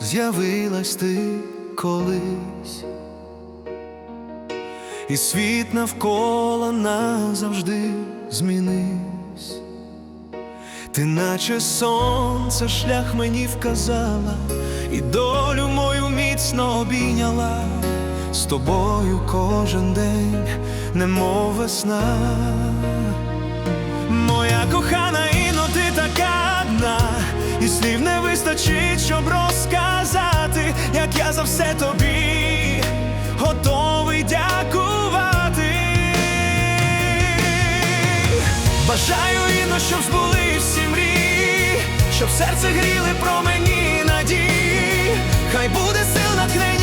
з'явилась ти колись, і світ навколо назавжди змінився. Ти наче сонце шлях мені вказала, і долю мою міцно обійняла, з тобою кожен день, немов весна. Моя кохана вистачить, щоб розказати, як я за все тобі готовий дякувати. Бажаю іно, щоб збули всі мрії, щоб серце гріли промені надії, хай буде сил натхнення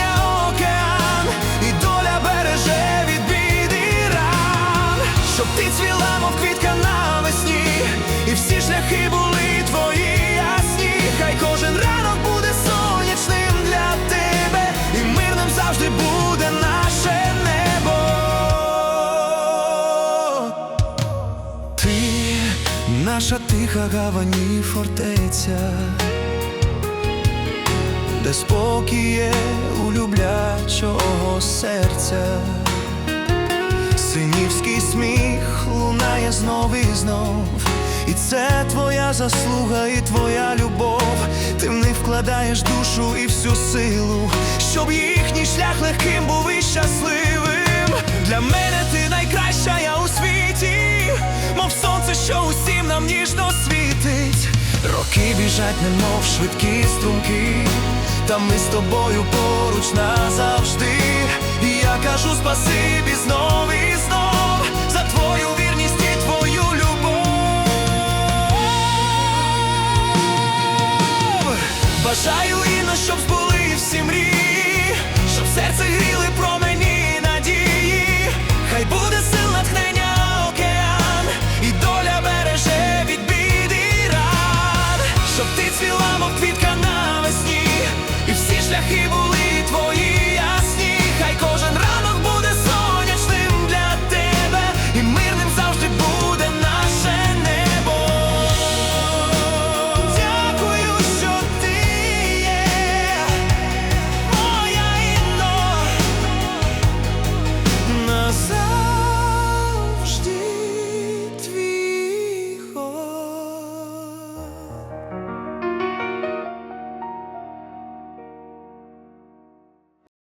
наша тиха гавані фортеця, де спокій є у серця, синівський сміх лунає знов і знов, і це твоя заслуга, і твоя любов. Ти в них вкладаєш душу і всю силу, щоб їхній шлях легким був сонце, що усім нам ніжно світить. Роки біжать, немов швидкі струмки, та ми з тобою поруч назавжди. І я кажу спасибі знов і знов за твою вірність і твою любов. Бажаю іно,